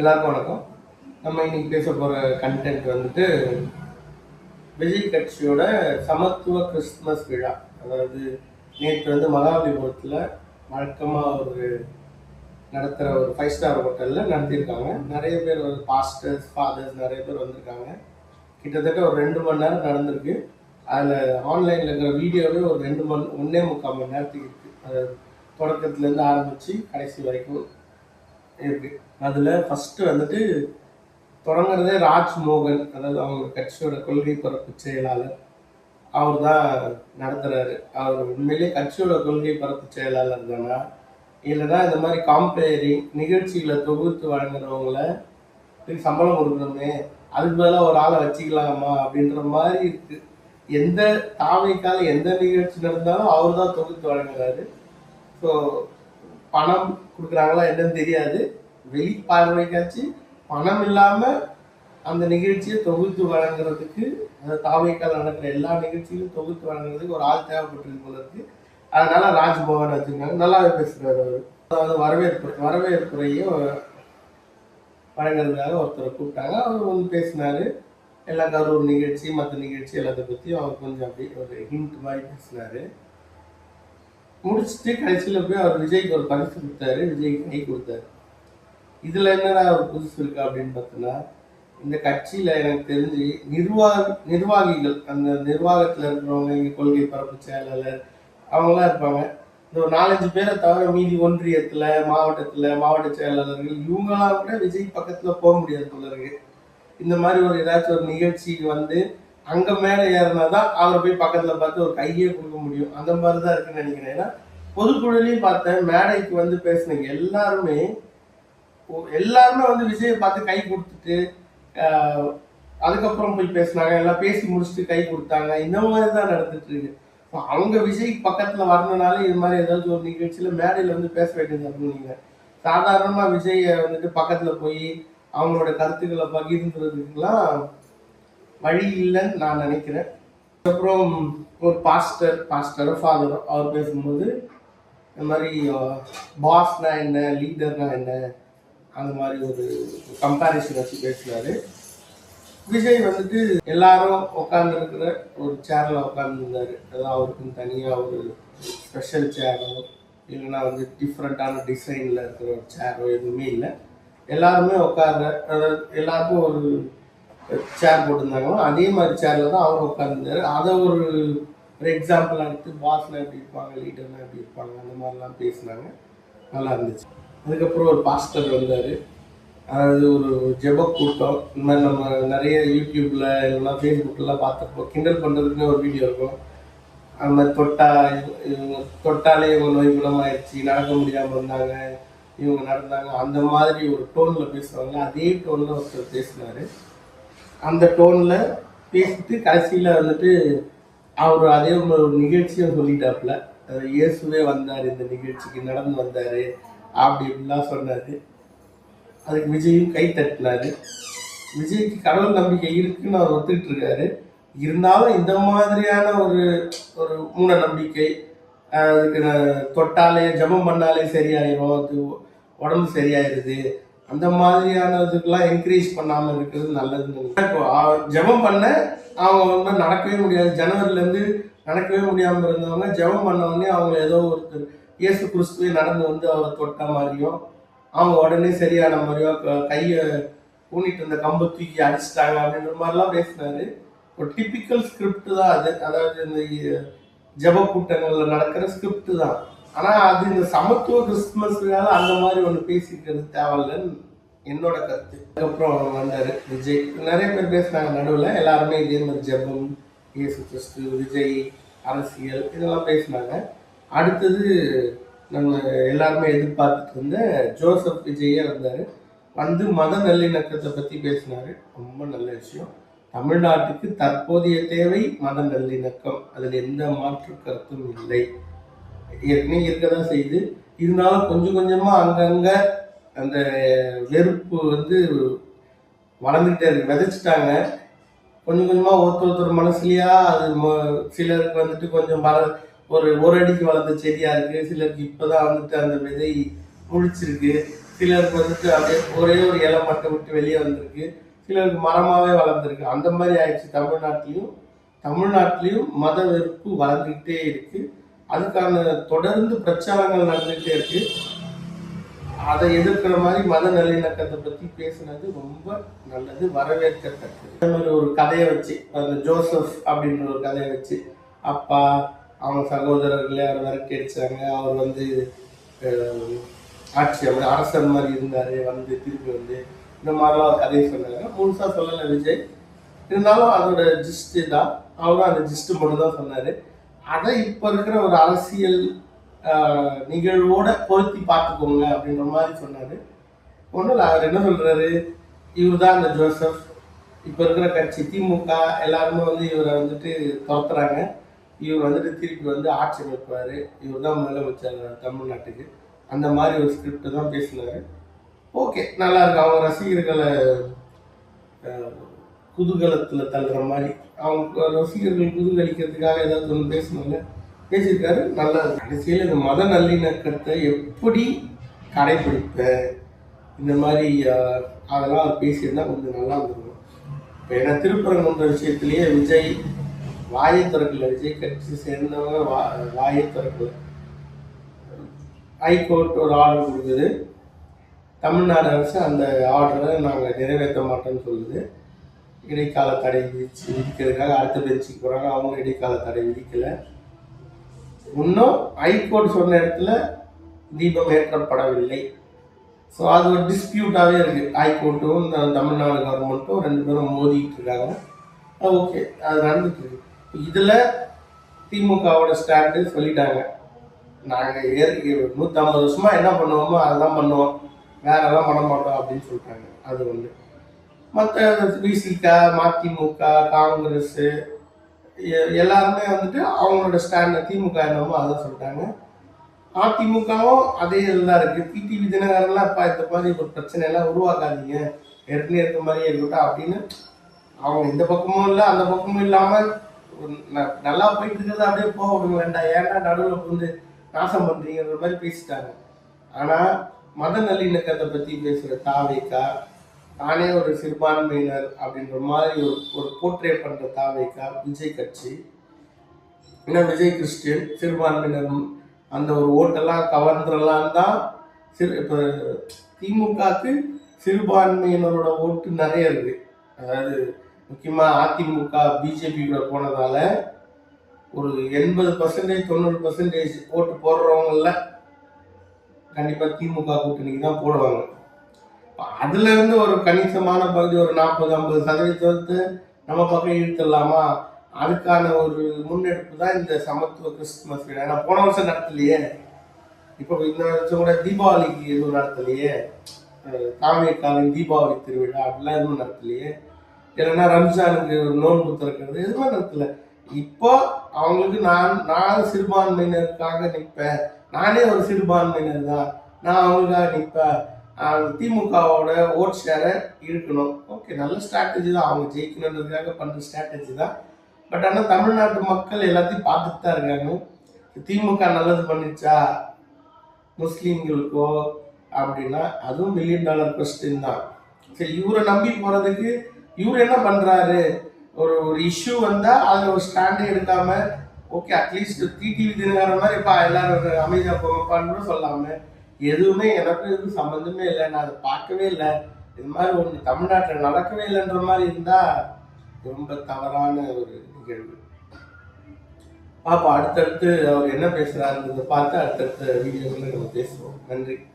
எல்லாருக்கும் வணக்கம். நம்ம இன்னைக்கு பேச போகிற கண்டென்ட் வந்துட்டு விஜய் கட்சியோட சமத்துவ கிறிஸ்துமஸ் விழா. அதாவது நேற்று வந்து மகாபலிபுரத்தில் வழக்கமாக ஒரு நடத்துகிற ஒரு ஃபைவ் ஸ்டார் ஹோட்டலில் நடத்தியிருக்காங்க. நிறைய பேர் வந்து பாஸ்டர்ஸ் ஃபாதர்ஸ் நிறைய பேர் வந்திருக்காங்க. கிட்டத்தட்ட ஒரு ரெண்டு மணி நேரம் நடந்திருக்கு. அதில் ஆன்லைனில் இருக்கிற வீடியோவே ஒரு ரெண்டு மணி ஒன்றே முக்கால் மணி நேரத்துக்கு இருக்குது அது தொடக்கத்துலேருந்து ஆரம்பித்து கடைசி வரைக்கும் இருக்கு. அதில் ஃபஸ்ட்டு வந்துட்டு தொடங்குறதே ராஜ் மோகன் அதாவது அவங்க கட்சியோட கொள்கை பரப்பு செயலாளர். அவர் தான் நடத்துகிறாரு அவர் உண்மையிலேயே கட்சியோட கொள்கை பரப்பு செயலாளர் தானா? இல்லைன்னா இந்த மாதிரி காம்பேரிங் நிகழ்ச்சிகளை தொகுத்து வழங்குறவங்கள சம்பளம் கொடுக்கணுமே அதுக்கு பதிலாக ஒரு ஆளை வச்சுக்கலாமா அப்படின்ற மாதிரி இருக்கு. எந்த தாவைக்கால எந்த நிகழ்ச்சி நடந்தாலும் அவர் தான் தொகுத்து வழங்குறாரு. ஸோ பணம் கொடுக்குறாங்களா என்னன்னு தெரியாது. வெளி பார்வைக்காச்சு பணம் இல்லாமல் அந்த நிகழ்ச்சியை தொகுத்து வழங்குறதுக்கு அந்த தாவைக்கால் நடக்கிற எல்லா நிகழ்ச்சியும் தொகுத்து வழங்குறதுக்கு ஒரு ஆள் தேவைப்பட்டிருக்கு போல இருக்கு. அதனால ராஜ்பவன் வச்சுருக்காங்க. நல்லாவே பேசுகிறார் அவர். அதாவது வரவேற்பு வரவேற்புரையும் வழங்குறதுக்காக ஒருத்தரை கூப்பிட்டாங்க. அவர் வந்து பேசினாரு. எல்லா கரூர் நிகழ்ச்சி மற்ற நிகழ்ச்சி எல்லாத்த பற்றியும் அவர் கொஞ்சம் அப்படி ஒரு ஹிண்ட் மாதிரி பேசினாரு. முடிச்சுட்டு கடைசியில் போய் அவர் விஜய்க்கு ஒரு பரிசு கொடுத்தாரு. விஜய்க்கு கை கொடுத்தாரு. இதில் என்னடா ஒரு புதுசு இருக்கு அப்படின்னு பார்த்தோன்னா இந்த கட்சியில் எனக்கு தெரிஞ்சு நிர்வாக நிர்வாகிகள் அந்த நிர்வாகத்தில் இருக்கிறவங்க இங்கே கொள்கை பரப்பு செயலாளர் அவங்களாம் இருப்பாங்க. இந்த ஒரு நாலஞ்சு பேரை தவிர மீதி ஒன்றியத்தில் மாவட்டத்தில் மாவட்ட செயலாளர்கள் இவங்களாம் கூட விஜய் பக்கத்தில் போக முடியாது போல இருக்கு. இந்த மாதிரி ஒரு ஏதாச்சும் ஒரு நிகழ்ச்சிக்கு வந்து அங்கே மேலே ஏறினா தான் அவரை போய் பக்கத்தில் பார்த்து ஒரு கையே கொடுக்க முடியும். அந்த மாதிரி தான் இருக்குன்னு நினைக்கிறேன். ஏன்னா பொதுக்குழுலையும் பார்த்தேன் மேடைக்கு வந்து பேசுனீங்க எல்லாருமே எல்லாருமே வந்து விஜயை பார்த்து கை கொடுத்துட்டு அதுக்கப்புறம் போய் பேசுனாங்க. எல்லாம் பேசி முடிச்சுட்டு கை கொடுத்தாங்க. இந்த மாதிரி தான் நடந்துட்டு இருக்கு. அவங்க விஜய் பக்கத்துல வரணுனால இது மாதிரி ஏதாச்சும் ஒரு நிகழ்ச்சியில மேடையில வந்து பேச வேண்டியது அப்படின்னு சாதாரணமா விஜய வந்துட்டு பக்கத்துல போய் அவங்களோட கருத்துக்களை பகிர்ந்துறதுக்கெல்லாம் வழி இல்லைன்னு நான் நினைக்கிறேன். அப்புறம் ஒரு பாஸ்டர் பாஸ்டரோ ஃபாதரோ அவர் பேசும்போது இந்த மாதிரி பாஸ்னா என்ன லீடர்னா என்ன அந்த மாதிரி ஒரு கம்பாரிசன் வச்சு பேசினாரு. விஜய் வந்துட்டு எல்லாரும் உட்காந்துருக்கிற ஒரு சேரில் உட்காந்துருந்தாரு அதாவது அவருக்குன்னு தனியாக ஒரு ஸ்பெஷல் சேரோ இல்லைன்னா வந்து டிஃப்ரெண்ட்டான டிசைனில் இருக்கிற ஒரு சேரோ எதுவுமே இல்லை. எல்லாருமே உட்கார்ற அதாவது எல்லாருக்கும் ஒரு சேர் போட்டிருந்தாங்களோ அதே மாதிரி சேரில் தான் அவர் உட்காந்துருந்தார் அதை ஒரு ஒரு எக்ஸாம்பிள் எடுத்து பாஸ்லாம் எப்படி இருப்பாங்க லீடர்லாம் எப்படி இருப்பாங்க அந்த மாதிரிலாம் பேசினாங்க. நல்லா இருந்துச்சு. அதுக்கப்புறம் ஒரு பாஸ்டர் வந்தார். அதாவது ஒரு ஜெப கூட்டம். இந்த மாதிரி நம்ம நிறைய யூடியூப்பில் இல்லைன்னா ஃபேஸ்புக்கெலாம் பார்த்தப்போ கிண்டல் பண்ணுறதுக்குன்னு ஒரு வீடியோ இருக்கும். அந்த மாதிரி தொட்டா இவங்க- தொட்டாலே இவங்க நோய் குணமாயிடுச்சு நடக்க முடியாமல் இருந்தாங்க இவங்க நடந்தாங்க. அந்த மாதிரி ஒரு டோனில் பேசுவாங்க. அதே டோனில் ஒருத்தர் பேசினார். அந்த டோனில் பேசிட்டு கடைசியில் வந்துட்டு அவர் அதே ஒரு நிகழ்ச்சியை சொல்லிட்டாப்புல. இயேசுவே வந்தார் இந்த நிகழ்ச்சிக்கு நடந்து வந்தார் அப்படி இப்படிலாம் சொன்னார். அதுக்கு விஜயும் கை தட்டினார். விஜய்க்கு கடவுள் நம்பிக்கை இருக்குன்னு அவர் ஒத்துக்கிட்டு இருக்காரு. இருந்தாலும் இந்த மாதிரியான ஒரு ஒரு மூட நம்பிக்கை அதுக்கு தொட்டாலே ஜபம் பண்ணாலே சரியாயிரும் அது உடம்பு சரியாயிருது அந்த மாதிரியானதுக்கெல்லாம் என்கரேஜ் பண்ணாமல் இருக்கிறது நல்லதுன்னு இப்போ ஜபம் ஜெபம் பண்ண அவங்க வந்து நடக்கவே முடியாது. ஜனவரிலேருந்து நடக்கவே முடியாமல் இருந்தவங்க ஜெபம் பண்ண உடனே அவங்க ஏதோ ஒருத்தர் இயேசு கிறிஸ்துவே நடந்து வந்து அவரை தொட்ட மாதிரியும் அவங்க உடனே சரியான மாதிரியோ கையை ஊனிட்டு இருந்த கம்பை தூக்கி அடிச்சிட்டாங்க அப்படின்ற மாதிரிலாம் பேசினாரு. ஒரு டிப்பிக்கல் ஸ்கிரிப்ட் தான் அது. அதாவது இந்த ஜப ஜெப கூட்டங்களில் நடக்கிற ஸ்கிரிப்ட் தான். ஆனால் அது இந்த சமத்துவ கிறிஸ்துமஸ்னால அந்த மாதிரி ஒன்று பேசிக்கிறது தேவையில்லைன்னு என்னோட கருத்து. அதுக்கப்புறம் அவர் வந்தார் விஜய். நிறைய பேர் பேசுனாங்க நடுவில் எல்லாருமே இதே மாதிரி ஜெபம் இயேசு கிறிஸ்து விஜய் அரசியல் இதெல்லாம் பேசினாங்க. அடுத்தது நம்ம எல்லாருமே எதிர்பார்த்துட்டு இருந்த ஜோசப் விஜயே வந்தார். வந்து மத நல்லிணக்கத்தை பற்றி பேசினார். ரொம்ப நல்ல விஷயம். தமிழ்நாட்டுக்கு தற்போதைய தேவை மத நல்லிணக்கம். அதில் எந்த மாற்று கருத்தும் இல்லை. ஏற்கனவே இருக்க தான் செய்யுது. இருந்தாலும் கொஞ்சம் கொஞ்சமாக அங்கங்கே அந்த வெறுப்பு வந்து வளர்ந்துக்கிட்டே இருக்கு. விதைச்சிட்டாங்க. கொஞ்சம் கொஞ்சமாக ஒருத்தர் ஒருத்தர் மனசுலையா அது ம- சிலருக்கு வந்துட்டு கொஞ்சம் வள ஒரு ஒரு அடிக்கு வளர்ந்த செடியாக இருக்குது சிலருக்கு இப்பதான் வந்துட்டு அந்த விதை முழிச்சிருக்கு. சிலருக்கு வந்துட்டு அப்படியே ஒரே ஒரு இலை மட்டும் விட்டு வெளியே வந்திருக்கு. சிலருக்கு மரமாகவே வளர்ந்துருக்கு. அந்த மாதிரி ஆயிடுச்சு தமிழ்நாட்டிலையும். தமிழ்நாட்டிலையும் மத வெறுப்பு வளர்ந்துக்கிட்டே இருக்குது அதுக்கான தொடர்ந்து பிரச்சாரங்கள் நடந்துகிட்டே இருக்கு. அதை எதிர்க்கிற மாதிரி மத நல்லிணக்கத்தை பத்தி பேசுனது ரொம்ப நல்லது வரவேற்கத்தக்கது. மாதிரி ஒரு கதையை வச்சு அந்த ஜோசப் அப்படின்ற ஒரு கதையை வச்சு அப்பா அவங்க சகோதரர்களே அவர் விரட்டி அடிச்சாங்க அவர் வந்து ஆட்சி அவர் அரசர் மாதிரி இருந்தார் வந்து திருப்பி வந்து இந்த மாதிரிலாம் ஒரு கதையை சொன்னாங்க. முழுசாக சொல்லலை விஜய். இருந்தாலும் அதோட ஜிஸ்ட்டு தான். அவரும் அந்த ஜிஸ்ட்டு மட்டும் தான் சொன்னார். அதை இப்போ இருக்கிற ஒரு அரசியல் நிகழ்வோட பொருத்தி பார்த்துக்கோங்க அப்படின்ற மாதிரி சொன்னார். ஒன்றும் இல்லை அவர் என்ன சொல்கிறாரு இவர் தான் அந்த ஜோசப். இப்போ இருக்கிற கட்சி திமுக எல்லாருமே வந்து இவரை வந்துட்டு துரத்துறாங்க. இவர் வந்துட்டு திருப்பி வந்து ஆட்சி அமைப்பார். இவர் தான் முதலமைச்சர் தமிழ்நாட்டுக்கு. அந்த மாதிரி ஒரு ஸ்கிரிப்ட் தான் பேசினார். ஓகே நல்லா இருக்கு. அவங்க ரசிகர்களை குதூகலத்தில் தள்ளுற மாதிரி. அவங்க ரசிகர்கள் குதூகலிக்கிறதுக்காக ஏதாவது ஒன்று பேசணும்ல? பேசியிருக்காரு நல்லா கடைசியில் இந்த மத நல்லிணக்கத்தை எப்படி கடைபிடிப்ப? இந்த மாதிரி அதெல்லாம் அவர் பேசியிருந்தா கொஞ்சம் நல்லா இருந்திருக்கும். இப்போ ஏன்னா திருப்பரங்குன்ற விஷயத்துலேயே விஜய் வாயை திறக்கல. விஜய் கட்சி சேர்ந்தவங்க வா வாயை திறக்கல. ஹைகோர்ட் ஒரு ஆர்டர் கொடுக்குது. தமிழ்நாடு அரசு அந்த ஆர்டரை நாங்கள் நிறைவேற்ற மாட்டோம்னு சொல்லுது. இடைக்கால தடை விதிச்சு விதிக்கிறதுக்காக அடுத்த பெஞ்சுக்கு போகிறாங்க அவங்க இடைக்கால தடை விதிக்கலை. இன்னும் ஹைகோர்ட் சொன்ன இடத்துல தீபம் ஏற்றப்படவில்லை. ஸோ அது ஒரு டிஸ்பியூட்டாகவே இருக்குது ஹைகோர்ட்டும் தமிழ்நாடு கவர்மெண்ட்டும் ரெண்டு பேரும் மோதிக்கிட்டு இருக்காங்க. ஓகே அது நடந்துட்டு இதில் திமுகவோட ஸ்டாண்டு சொல்லிட்டாங்க. நாங்கள் ஏற்க நூற்றம்பது வருஷமாக என்ன பண்ணுவோமோ அதெல்லாம் பண்ணுவோம். வேறெல்லாம் பண்ண மாட்டோம் அப்படின்னு சொல்லிட்டாங்க. அது ஒன்று மற்ற விசிக மதிமுக காங்கிரஸ் எல்லாருமே வந்துட்டு அவங்களோட ஸ்டாண்டை திமுக என்னமோ அதை சொல்லிட்டாங்க. அதிமுகவும் அதே இதுதான் இருக்குது டிடிவி தினகரன்லாம் இப்போ இந்த மாதிரி ஒரு பிரச்சனை எல்லாம் உருவாக்காதீங்க. ஏற்கனவே இருக்க மாதிரியே இருக்கட்டும் அப்படின்னு அவங்க இந்த பக்கமும் இல்லை அந்த பக்கமும் இல்லாமல் நல்லா போயிட்டு இருக்கிறது அப்படியே போக விடுங்க வேண்டாம். ஏன்டா நடுவில் புரிஞ்சு நாசம் பண்ணுறீங்கிற மாதிரி பேசிட்டாங்க. ஆனால் மத நல்லிணக்கத்தை பற்றி பேசுகிற தாவேக்கா தானே ஒரு சிறுபான்மையினர் அப்படின்ற மாதிரி ஒரு ஒரு போர்ட்ரே பண்ணுற தாவேக்கா விஜய் கட்சி. ஏன்னா விஜய் கிறிஸ்டியன் சிறுபான்மையினர் அந்த ஒரு ஓட்டெல்லாம் கவர்ந்துடலாம் தான் சிறு இப்போ திமுகக்கு சிறுபான்மையினரோட ஓட்டு நிறைய இருக்கு. அதாவது முக்கியமாக அதிமுக பிஜேபி போனதால் போனதால ஒரு எண்பது பர்சன்டேஜ் தொண்ணூறு பர்சன்டேஜ் ஓட்டு போடுறவங்கள கண்டிப்பாக திமுக கூட்டணிக்கு தான் போடுவாங்க. அதுல இருந்து ஒரு கணிசமான பகுதி ஒரு நாற்பது ஐம்பது சதவீதத்தை நம்ம பக்கம் இழுத்துடலாமா? அதுக்கான ஒரு முன்னெடுப்பு தான் இந்த சமத்துவ கிறிஸ்துமஸ் விழா. ஏன்னா போன வருஷம் நடத்தலையே. இப்போ இந்த வருஷம் கூட தீபாவளிக்கு எதுவும் நடத்தலையே. அஹ் தாமியக்காவின் தீபாவளி திருவிழா அப்படிலாம் எதுவும் நடத்தலையே. இல்லைன்னா ரம்ஜானுக்கு ஒரு நோன்பு திறக்கிறது எதுவுமே நடத்தல. இப்போ அவங்களுக்கு நான் நான் சிறுபான்மையினருக்காக நிற்பேன். நானே ஒரு சிறுபான்மையினர் தான் நான் அவங்களுக்காக நிற்பேன். திமுகவோட ஓட் ஷேரை இழுக்கணும். ஓகே நல்ல ஸ்ட்ராட்டஜி தான். அவங்க ஜெயிக்கணுன்றதுக்காக பண்ணுற ஸ்ட்ராட்டஜி தான். பட் ஆனால் தமிழ்நாட்டு மக்கள் எல்லாத்தையும் பார்த்துட்டு தான் இருக்காங்க. திமுக நல்லது பண்ணிச்சா? முஸ்லீம்களுக்கோ? அப்படின்னா அதுவும் மில்லியன் டாலர் கொஸ்டின் தான். சரி இவரை நம்பி போகிறதுக்கு இவர் என்ன பண்ணுறாரு ஒரு ஒரு இஷ்யூ வந்தால் அதில் ஒரு ஸ்டாண்டே எடுக்காமல் ஓகே அட்லீஸ்ட் டிடிவி தினகரன் மாதிரி இப்போ எல்லாரும் அமைதியாக போங்கப்பான்னு கூட சொல்லாமல் எதுவுமே எனக்கும் எதுவும் சம்மந்தமே இல்லை. நான் அதை பார்க்கவே இல்லை. இது மாதிரி ஒன்று தமிழ்நாட்டில் நடக்கவே இல்லைன்ற மாதிரி இருந்தால் ரொம்ப தவறான ஒரு நிகழ்வு. பாப்பா அடுத்தடுத்து அவர் என்ன பேசுகிறாருன்றதை பார்த்து அடுத்தடுத்த வீடியோவில் நம்ம பேசுவோம். நன்றி.